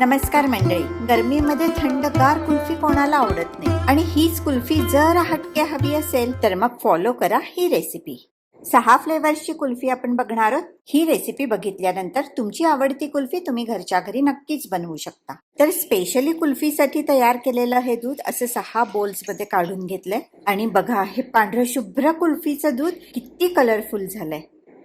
नमस्कार मंडळी. गरमीमध्ये थंडगार कुल्फी कोणाला आवडत नाही? आणि हीच कुल्फी जर हटके हवी असेल तर मग फॉलो करा ही रेसिपी सहा फ्लेवर्सची कुल्फी आपण बघणार आहोत. ही रेसिपी बघितल्यानंतर तुमची आवडती कुल्फी तुम्ही घरच्या घरी नक्कीच बनवू शकता. तर स्पेशली कुल्फीसाठी तयार केलेलं हे दूध असं सहा बोल्समध्ये काढून घेतलंय. आणि बघा हे पांढरं शुभ्र कुल्फीचं दूध किती कलरफुल झालंय.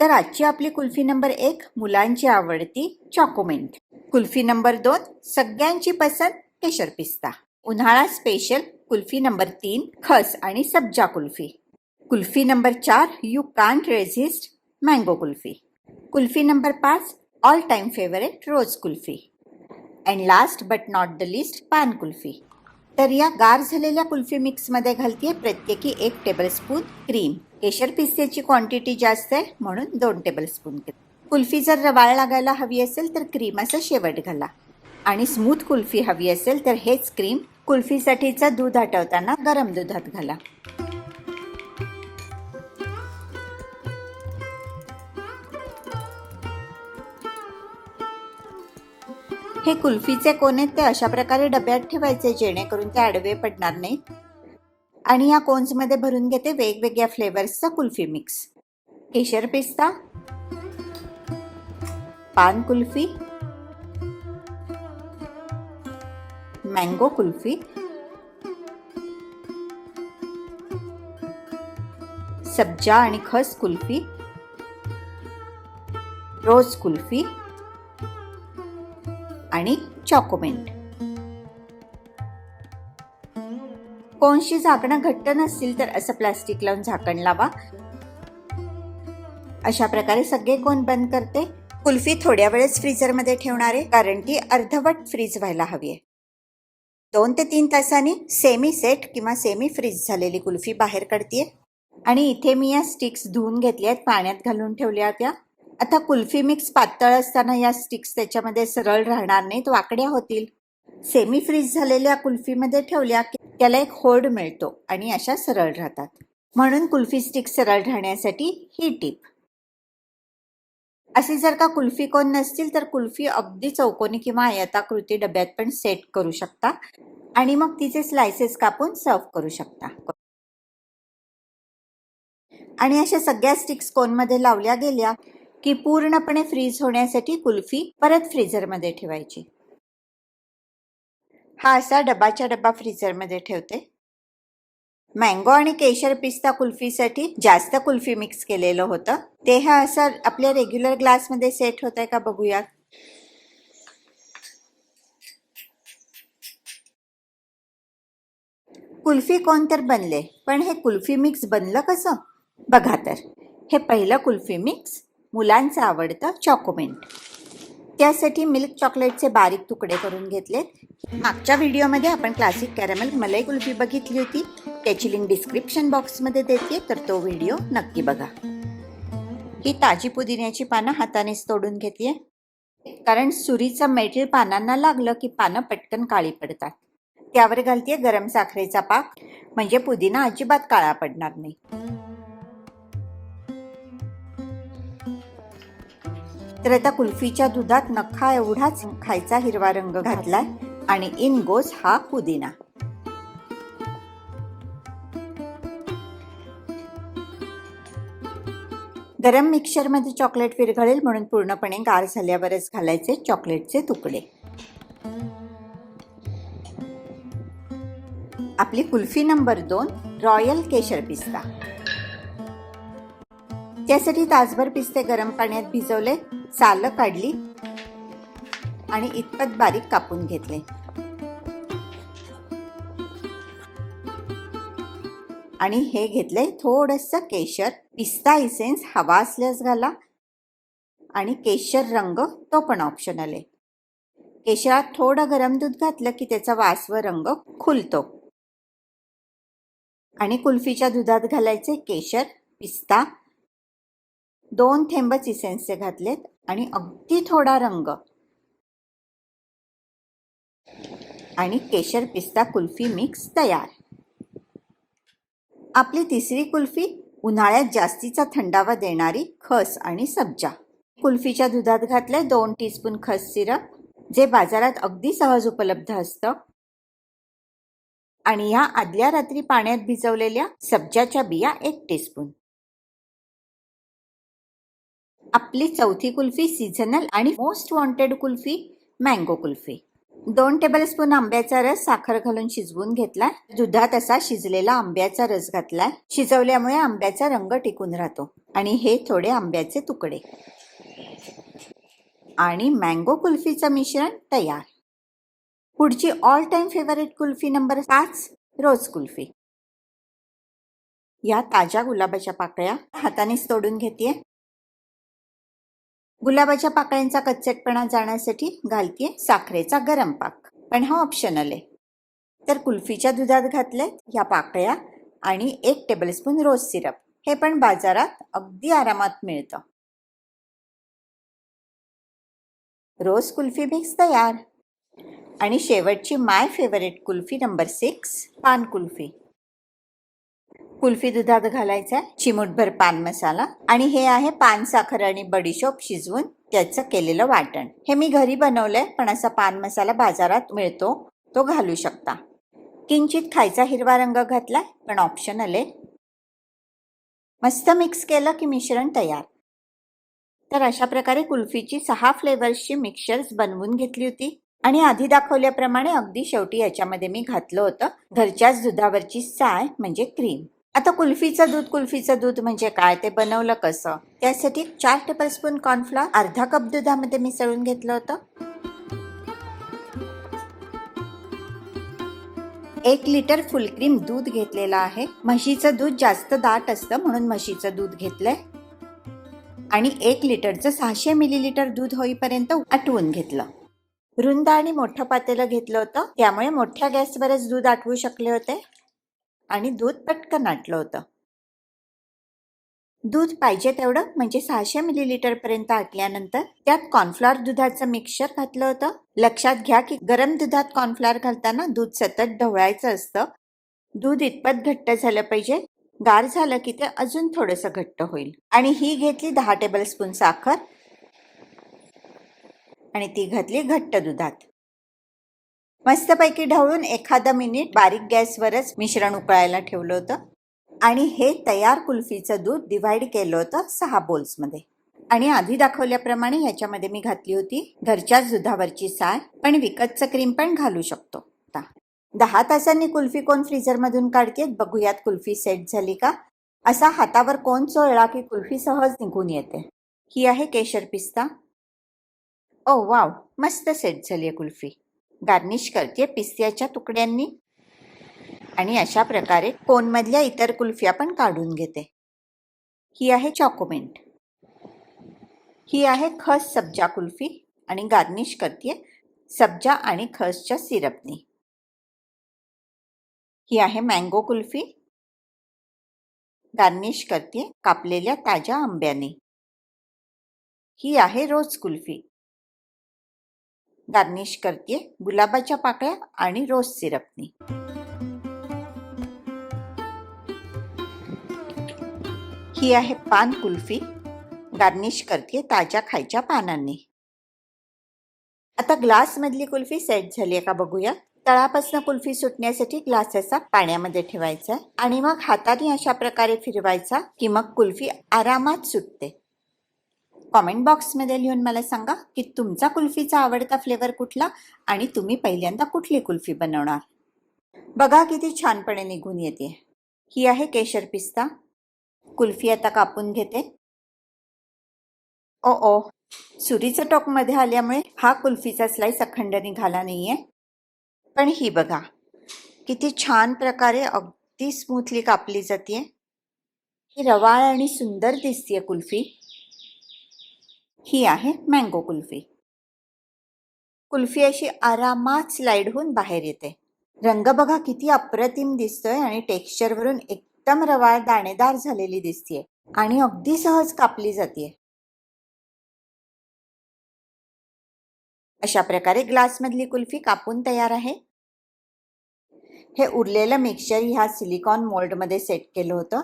तर आजची आपली कुल्फी नंबर एक मुलांची आवडती चॉकोमेंट कुल्फी नंबर दोन सगळ्यांची पसंत केशर पिस्ता. उन्हाळा स्पेशल कुल्फी नंबर तीन खस आणि सब्जा कुल्फी. कुल्फी नंबर चार you can't resist mango kulfi. Kulfi number पाच all time favourite rose kulfi. And last but not the list paan kulfi. तर या गार झालेल्या कुल्फी मिक्समध्ये घालतीये प्रत्येकी एक टेबलस्पून क्रीम केशर पिस्त्याची क्वांटिटी जास्त आहे म्हणून दोन टेबलस्पून कुल्फी जर रवाळ लागायला हवी असेल तर क्रीम असं शेवट घाला. आणि स्मूथ कुल्फी हवी असेल तर हेच क्रीम कुल्फीसाठीचं दूध आटवताना गरम दुधात घाला. हे कुल्फीचे कोण आहेत ते अशा प्रकारे डब्यात ठेवायचे जेणेकरून ते आडवे पडणार नाहीत. आणि या कोन्समध्ये भरून घेते वेगवेगळ्या फ्लेवर्सचा कुल्फी मिक्स. केशर पिस्ता पान कुल्फी मँगो कुल्फी सब्जा आणि खस कुल्फी रोज कुल्फी आणि चॉकोमेंट. कोणशी झाकणं घट्ट नसतील तर असं प्लास्टिक लावून झाकण लावा. अशा प्रकारे सगळे कोण बंद करते? कुल्फी थोड्या वेळेस फ्रीजरमध्ये ठेवणार आहे कारण ती अर्धवट फ्रीज व्हायला हवी आहे दोन ते तीन तासांनी सेमी सेट किंवा सेमी फ्रीज झालेली कुल्फी बाहेर काढतीये. आणि इथे मी या स्टिक्स धुवून घेतल्या आहेत पाण्यात घालून ठेवल्या होत्या आता कुल्फी मिक्स पातळ असताना या स्टिक्स त्याच्यामध्ये सरळ राहणार नाहीत वाकड्या होतील. सेमी फ्रीज झालेल्या कुल्फीमध्ये ठेवल्या की त्याला एक होल्ड मिळतो आणि अशा सरळ राहतात. म्हणून कुल्फी स्टिक सरळ राहण्यासाठी ही टीप. असे जर का कुल्फी कोण नसतील तर कुल्फी अगदी चौकोनी किंवा आयताकृती डब्यात पण सेट करू शकता आणि मग तिचे स्लायसेस कापून सर्व करू शकता. आणि अशा सगळ्या स्टिक्स कोनमध्ये लावल्या गेल्या की पूर्णपणे फ्रीज होण्यासाठी कुल्फी परत फ्रीझरमध्ये ठेवायची. हा असा डबाच्या डबा फ्रीझरमध्ये ठेवते. मँगो आणि केशर पिस्ता कुल्फीसाठी जास्त कुल्फी मिक्स केलेलं होतं. ते हा असं आपल्या रेग्युलर ग्लासमध्ये सेट होत आहे का बघूयात. कुल्फी कोण तर बनले पण हे कुल्फी मिक्स बनलं कसं? बघा तर हे पहिलं कुल्फी मिक्स मुलांचं आवडतं चॉकोमेंट. त्यासाठी मिल्क चॉकलेटचे बारीक तुकडे करून घेतलेत. मागच्या व्हिडिओमध्ये आपण क्लासिक कॅरमेल मलाई कुल्फी बघितली होती. त्याची लिंक डिस्क्रिप्शन बॉक्समध्ये देते तर तो व्हिडिओ नक्की बघा. ही ताजी पुदिन्याची पानं हातानेच तोडून घेतली कारण सुरीचं मेटेल पानांना लागलं की पानं पटकन काळी पडतात. त्यावर घालतीये गरम साखरेचा पाक. म्हणजे पुदिना अजिबात काळा पडणार नाही. तर आता कुल्फीच्या दुधात नखा एवढाच खायचा हिरवा रंग घातलाय आणि इन गोज हा पुदिना. गरम मिक्सरमध्ये चॉकलेट विरघळेल म्हणून पूर्णपणे गार झाल्यावरच घालायचे चॉकलेटचे तुकडे. आपली कुल्फी नंबर दोन रॉयल केशर पिस्ता. त्यासाठी तासभर पिस्ते गरम पाण्यात भिजवले. सालं काढली आणि इतपत बारीक कापून घेतले. आणि हे घेतले थोडस केशर. पिस्ता इसेन्स हवा असल्यास घाला. आणि केशर रंग तो पण ऑप्शनल आहे. केशरात थोडं गरम दूध घातलं की त्याचा वास व रंग खुलतो. आणि कुल्फीच्या दुधात घालायचे केशर पिस्ता. दोन थेंबच इसेन्सचे घातलेत. आणि अगदी थोडा रंग. आणि केशर पिस्ता कुल्फी मिक्स तयार. आपली तिसरी कुल्फी उन्हाळ्यात जास्तीचा थंडावा देणारी खस आणि सब्जा. कुल्फीच्या दुधात घातले दोन टीस्पून खस सिरप जे बाजारात अगदी सहज उपलब्ध असतं. आणि ह्या आदल्या रात्री पाण्यात भिजवलेल्या सब्जाच्या बिया एक टीस्पून आपली चौथी कुल्फी सीझनल आणि most wanted kulfi mango kulfi. दोन टेबलस्पून आंब्याचा रस साखर घालून शिजवून घेतलाय. दुधात असा शिजलेला आंब्याचा रस घातलाय. शिजवल्यामुळे आंब्याचा रंग टिकून राहतो आणि हे थोडे आंब्याचे तुकडे. आणि मँगो कुल्फीचं मिश्रण तयार. पुढची all time favourite kulfi number पाच रोज कुल्फी. या ताज्या गुलाबाच्या पाकळ्या हातानेच तोडून घेते गुलाबाच्या पाकळ्यांचा कच्चटपणा जाण्यासाठी घालतीये साखरेचा गरम पाक. पण हा ऑप्शनल आहे. तर कुल्फीच्या दुधात घातले ह्या पाकळ्या आणि एक टेबलस्पून रोज सिरप हे पण बाजारात अगदी आरामात मिळतं. रोज कुल्फी मिक्स तयार. आणि शेवटची my favourite kulfi number six paan kulfi. Kulfi दुधात घालायचा चिमूटभर पान मसाला. आणि हे आहे पान साखर आणि बडीशोप शिजवून त्याचं केलेलं वाटण. हे मी घरी बनवलंय पण असा पान मसाला बाजारात मिळतो तो घालू शकता. किंचित खायचा हिरवा रंग घातलाय पण ऑप्शनल आहे. मस्त मिक्स केलं की मिश्रण तयार. तर अशा प्रकारे कुल्फीची सहा फ्लेवर्सची मिक्सचर्स बनवून घेतली होती. आणि आधी दाखवल्याप्रमाणे अगदी शेवटी याच्यामध्ये मी घातलं होतं. घरच्याच दुधावरची साय म्हणजे क्रीम आता कुल्फीचं दूध कुल्फीचं दूध म्हणजे काय? ते बनवलं कसं? त्यासाठी चार टेबलस्पून कॉर्नफ्लॉर अर्धा कप दुधामध्ये मिसळून घेतलं होतं. एक लिटर फुल क्रीम दूध घेतलेलं आहे. म्हशीचं दूध जास्त दाट असतं म्हणून म्हशीचं दूध घेतलंय. आणि एक लिटरचं सहाशे मिलीलिटर दूध होईपर्यंत आटवून घेतलं. रुंद आणि मोठं पातेलं घेतलं होतं. त्यामुळे मोठ्या गॅसवरच दूध आटवू शकले होते. आणि दूध पटकन आटलं होतं. दूध पाहिजे तेवढं म्हणजे सहाशे मिलीलिटर पर्यंत आटल्यानंतर त्यात कॉर्नफ्लॉर दुधाचं मिक्सचर घातलं होतं. लक्षात घ्या की गरम दुधात कॉर्नफ्लॉर घालताना दूध सतत ढवळायचं असतं. दूध इतपत घट्ट झालं पाहिजे. गार झालं की ते अजून थोडंसं घट्ट होईल. आणि ही घेतली दहा टेबलस्पून साखर. आणि ती घातली घट्ट दुधात. मस्तपैकी ढवळून एखादं मिनिट बारीक गॅसवरच मिश्रण उकळायला ठेवलं होतं. आणि हे तयार कुल्फीचं दूध डिव्हाइड केलं होतं सहा बोल्समध्ये आणि आधी दाखवल्याप्रमाणे ह्याच्यामध्ये मी घातली होती घरच्याच दुधावरची साय पण विकतचं क्रीम पण घालू शकतो. दहा तासांनी कुल्फी कोण फ्रीजरमधून काढते बघूयात कुल्फी सेट झाली का? असा हातावर कोण चोळला की कुल्फी सहज निघून येते? ही आहे केशर पिस्ता. Oh, ओ वाव मस्त सेट झाली आहे कुल्फी. गार्निश करते पिस्त्याच्या तुकड्यांनी. आणि अशा प्रकारे कोनमधल्या इतर कुल्फ्या पण काढून घेते. ही आहे चॉकोमेंट. ही आहे खस सब्जा कुल्फी आणि गार्निश करते सब्जा आणि खसच्या सिरपनी. ही आहे मँगो कुल्फी. गार्निश करते कापलेल्या ताज्या आंब्याने. ही आहे रोज कुल्फी. गार्निश करते गुलाबाच्या पाकळ्या आणि रोज सिरपनी. ही आहे पान कुल्फी. गार्निश करते ताज्या खायच्या पानांनी. आता ग्लास मधली कुल्फी सेट झाली आहे का बघूया. तळापासून कुल्फी सुटण्यासाठी ग्लास असा पाण्यामध्ये ठेवायचा आणि मग हाताने अशा प्रकारे फिरवायचा की मग कुल्फी आरामात सुटते. कॉमेंट बॉक्समध्ये लिहून मला सांगा की तुमचा कुल्फीचा आवडता फ्लेवर कुठला आणि तुम्ही पहिल्यांदा कुठली कुल्फी बनवणार? बघा किती छानपणे निघून येते. ही आहे केशर पिस्ता. कुल्फी आता कापून घेते. ओ ओ. सुरीचं टोकमध्ये आल्यामुळे हा कुल्फीचा स्लाइस अखंड निघाला नाहीये. पण ही बघा. किती छान प्रकारे अगदी स्मूथली कापली जाते ही रवाळ आणि सुंदर दिसतीये कुल्फी. ही आहे मँगो कुल्फी. कुल्फी अशी आरामात स्लाइड होऊन बाहेर येते. रंग बघा किती अप्रतिम दिसतोय आणि टेक्स्चर वरून एकदम रवाळ दाणेदार झालेली दिसतीये आणि अगदी सहज कापली जाते अशा प्रकारे ग्लासमधली कुल्फी कापून तयार आहे. हे उरलेलं मिक्सचर ह्या सिलिकॉन मोल्डमध्ये सेट केलं होतं.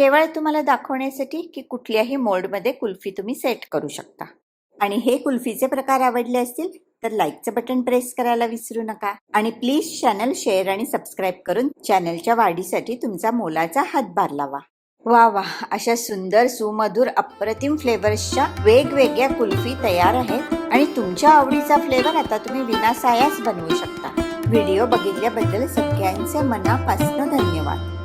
केवळ तुम्हाला दाखवण्यासाठी की कुठल्याही मोल्डमध्ये कुल्फी तुम्ही सेट करू शकता. आणि हे कुल्फीचे प्रकार आवडले असतील तर लाईकचं बटन प्रेस करायला विसरू नका. आणि प्लीज चॅनल शेअर आणि सबस्क्राईब करून चॅनलच्या वाढीसाठी तुमचा मोलाचा हातभार लावा. वा वा अशा सुंदर सुमधुर अप्रतिम फ्लेवर्सच्या वेगवेगळ्या कुल्फी तयार आहेत. आणि तुमच्या आवडीचा फ्लेवर आता तुम्ही विनासायास बनवू शकता. व्हिडिओ बघितल्याबद्दल सगळ्यांचे मनापासून धन्यवाद.